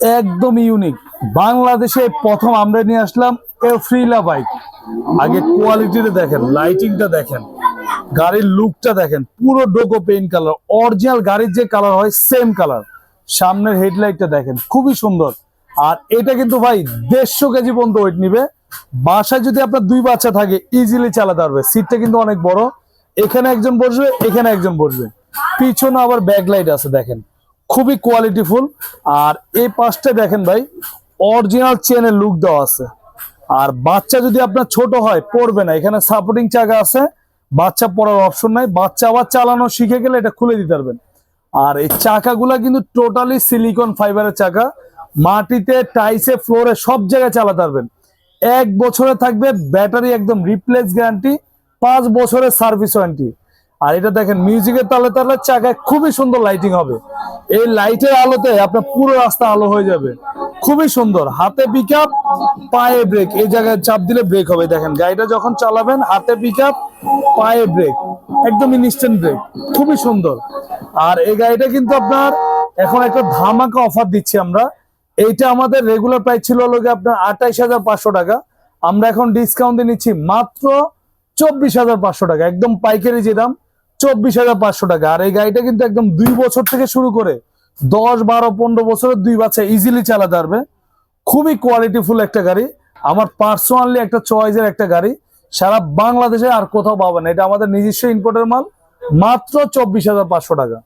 একদম ইউনিক বাংলাদেশে প্রথম আমরা নিয়ে আসলাম এফ্রিলা বাইক আগে কোয়ালিটিটা দেখেন লাইটিংটা দেখেন, গাড়ির লুকটা দেখেন, পুরো ডোকো পেইন্ট কালার অরিজিনাল গাড়ির যে কালার হয় সেম কালার সামনের হেডলাইটটা দেখেন, খুবই সুন্দর। আর এটা কিন্তু ভাই দেড়শো কেজি পর্যন্ত ওয়েট নিবে। বাসায় যদি আপনার দুই বাচ্চা থাকে ইজিলি চালাতে পারবে। সিটটা কিন্তু অনেক বড়। এখানে একজন বসবে, এখানে একজন বসবে। পিছনে আবার ব্যাকলাইট আছে, দেখেন। খুবই কোয়ালিটিফুল আর এই পাশটা দেখেন ভাই অরিজিনাল চেনের লুক দেওয়া আছে। আর বাচ্চা যদি আপনার ছোট হয়, পড়বে না। এখানে সাপোর্টিং চাকা আছে, বাচ্চা পড়ার অপশন নাই। বাচ্চা আবার চালানো শিখে গেলে এটা খুলে দিতে পারবেন। আর এই চাকাগুলা কিন্তু টোটালি সিলিকন ফাইবারের চাকা। মাটিতে টাইসে ফ্লোরে সব জায়গায় চালাতে পারবেন। এক বছরে থাকবে ব্যাটারি একদম রিপ্লেস গ্যারান্টি পাঁচ বছরের সার্ভিস ওয়ারেন্টি আর এটা দেখেন, মিউজিকের তালে তালে চাকায় খুবই সুন্দর লাইটিং হবে। এই লাইটের আলোতে আপনার পুরো রাস্তা আলো হয়ে যাবে। খুবই সুন্দর। হাতে পিক আপ পায়ে ব্রেক এই জায়গায় চাপ দিলে ব্রেক হবে। দেখেন, গাড়িটা যখন চালাবেন, হাতে পিক আপ পায়ে ব্রেক একদম ইনস্ট্যান্ট ব্রেক খুবই সুন্দর। আর এই গাড়িটা কিন্তু আপনার এখন একটা ধামাকা অফার দিচ্ছি আমরা। এইটা আমাদের রেগুলার প্রাইস ছিল গিয়ে আপনার আঠাইশ হাজার পাঁচশো টাকা। আমরা এখন ডিসকাউন্ট নিচ্ছি মাত্র চব্বিশ হাজার পাঁচশো টাকা। একদম পাইকারি যে দাম। চব্বিশ হাজার পাঁচশো টাকা। আর এই গাড়িটা কিন্তু একদম দুই বছর থেকে শুরু করে দশ, বারো, পনেরো বছরের দুই বাচ্চা ইজিলি চালাতে পারবে খুবই কোয়ালিটিফুল একটা গাড়ি। আমার পার্সোনালি একটা চয়েসের একটা গাড়ি। সারা বাংলাদেশে আর কোথাও পাবে না। এটা আমাদের নিজস্ব ইম্পোর্টের মাল। মাত্র চব্বিশ হাজার পাঁচশো টাকা।